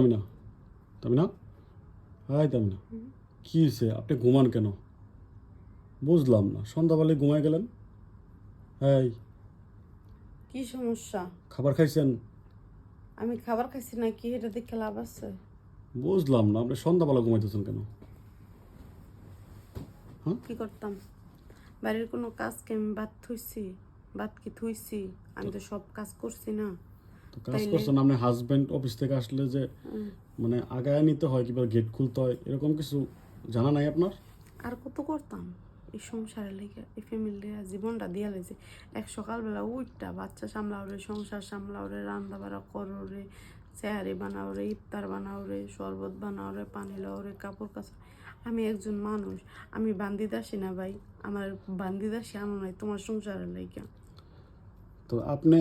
Tamina Tamina? High Tamina কি হয়েছে আপনি ঘুমান কেন? বুঝলাম না। সন্ধ্যাবেলায় ঘুমায় গেলেন? হ্যাঁ কি সমস্যা? খাবার খাইছেন? আমি খাবার খাইছি না কি এটা দেখে লাভ আছে? বুঝলাম না। আপনি সন্ধ্যাবেলা ঘুমাইতেছেন কেন? কি করতাম? বাড়ির কোনো কাজ কি আমি বাদ থুইছি বাদ কি থুইছি? আমি তো সব কাজ করছি না। তো কাজ করছেন আপনি হাজবেন্ড অফিস থেকে আসলে যে মানে আগায় নিতে হয় কিংবা গেট খুলতে হয় এরকম কিছু জানা নাই আপনার? আর কত করতাম এই সংসারে লেগে এই ফ্যামিলির জীবনটা দিয়া লেগেছে এক সকালবেলা উঠটা বাচ্চা সামলাও রে সংসার সামলাও রে রান্না বাড়া করো রে চেহারি বানাও রে ইফতার বানাও রে শরবত বানাও রে পানি লাও রে কাপড় কাচা। আমি একজন মানুষ আমি বান্দিদাসী না ভাই আমার বান্দিদাসী আনো নাই তোমার সংসারের লেগে। তো আপনি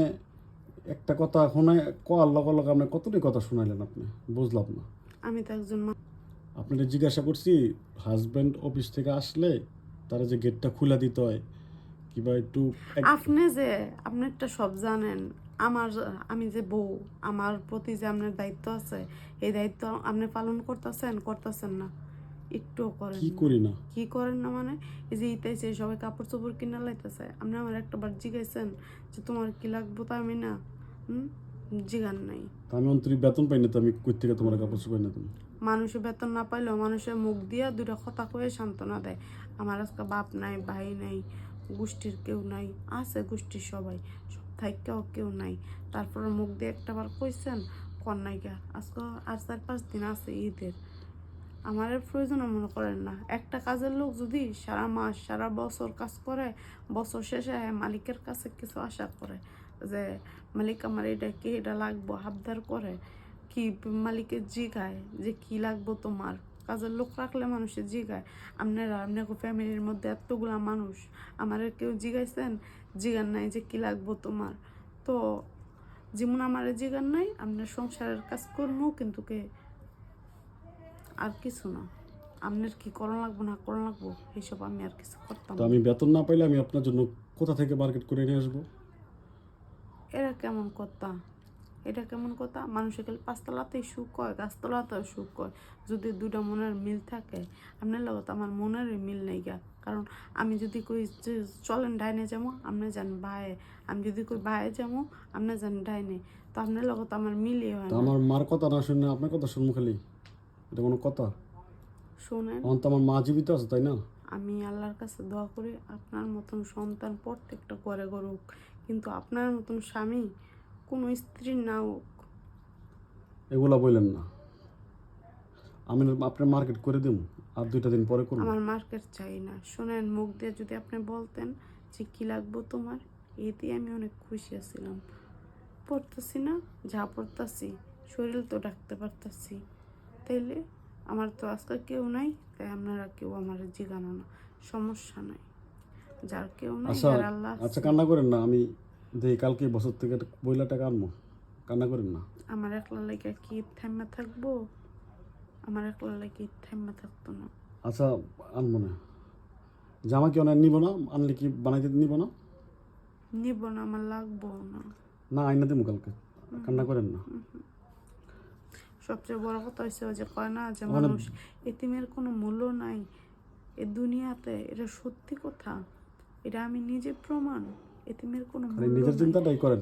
একটা কথা শোনায় কোয়ার লগে লগে আপনি কতটি কথা শোনাইলেন আপনি? বুঝলাম না। আমি তো একজন মা- আপনাদের জিজ্ঞাসা করছি হাজবেন্ড অফিস থেকে আসলে তারা যে গেটটা খুলে দিতে হয় কিংবা একটু আপনি যে আপনি একটা সব জানেন আমার আমি যে বউ আমার প্রতি যে আপনার দায়িত্ব আছে এই দায়িত্ব আপনি পালন করতেছেন করতেছেন না। একটুও করেন কি করি না? কি করেন না মানে? এই যে ইতাইছে সবাই কাপড় চোপড় কিনা লাইতেছে আপনি আমার একটা বার জিগাইছেন যে তোমার কি লাগবো তা আমি না জিগান নাই। আমি অন্তরি বেতন পাই না তো আমি কই থেকে তোমার কাপড় চোপড় না তুমি? মানুষের বেতন না পাইলেও মানুষের মুখ দিয়া দুটা কথা কয়ে সান্ত্বনা দেয়। আমার আজকে বাপ নাই ভাই নাই গোষ্ঠীর কেউ নাই আছে গোষ্ঠীর সবাই সব থাইকেও কেউ নাই। তারপরে মুখ দিয়ে একটা বার কইছেন কন্যাইকা আজকে আর চার পাঁচ দিন আছে ঈদের। আমার প্রয়োজন মনে করেন না। একটা কাজের লোক যদি সারা মাস সারা বছর কাজ করে বছর শেষে মালিকের কাছে কিছু আশা করে যে মালিক আমার এটা কি এটা লাগবো হাবদার করে। কি মালিকের জিগায় যে কি লাগবো তোমার? কাজের লোক রাখলে মানুষের জিগায়। আপনারা আপনার ফ্যামিলির মধ্যে এতগুলা মানুষ আমার কেউ জিগাইছেন? জিগান নাই যে কি লাগবো তোমার? তো যেমন আমার জিগান নাই আপনার সংসারের কাজ করব কিন্তু কে? আর কিছু না। আপনার কি করণ লাগবো না করণ লাগবো এইসব আমি আর কিছু করতাম তো। আমি বেতন না পাইলে আমি আপনার জন্য কোথা থেকে মার্কেট করে নিয়ে আসব? এরা কেমন কথা? এটা কেমন কথা? মানুষের খালি পাঁচতলাতেই সুখ হয় গাছতলাতেও সুখ হয় যদি দুটা মনের মিল থাকে আপনার লগত আমার মনের মিল নেই গা। কারণ আমি যদি কই যে চলেন ডাইনে যাব আপনি যান বায়ে। আমি যদি কই বায়ে যাব আপনি যান ডাইনে। তো আপনার লগত আমার মিলই হয় আমার মার কথা না শুনে আপনার কথা শুনব খালি? এটা কোনো কথা? শোনেন। এখন তো আমার মা জীবিত আছে তাই না? আমি আল্লাহর কাছে দোয়া করি আপনার মতন সন্তান প্রত্যেকটা করে করুক। কিন্তু আপনার মতন স্বামী কোনো স্ত্রী না হোক। এগুলা বললেন না। আমি আপনার মার্কেট করে দিব আর দুইটা দিন পরে করব। আমার মার্কেট চাই না। শোনেন মুখ দিয়ে যদি আপনি বলতেন যে কী লাগবো তোমার এতে আমি অনেক খুশি আছিলাম। পড়তেছি না যা পড়তাছি শরীর তো ডাকতে পারতাছি। তাইলে আমার তো আজকে কেউ নাই তাই আপনারা কেউ আমার জিগানো না। সমস্যা নাই। যার কেউ নাই আচ্ছা যার আল্লাহ আছে। আচ্ছা কান্না করেন না আমি দেখি কালকে বছর থেকে বইলা টাকা আনব কান্না করেন না। আমার একলা লাগে কি থাইমা থাকব? আমার একলা লাগে থাইমা থাকতো না। আচ্ছা আনব না। জামা কি অনেক নিব না? আনলে কি বানাইতে নিব না? নিব না আমার লাগবো না। না আইনা দেবো কালকে। কান্না করেন না। সবচেয়ে বড় কথা হচ্ছে যে কয় না যে মানুষ এতিমের কোনো মূল্য নাই। এ দুনিয়াতে এটা সত্যি কথা। এটা আমি নিজে প্রমাণ এতিমের কোনো নিজের চিন্তা চিন্তাটাই করেন।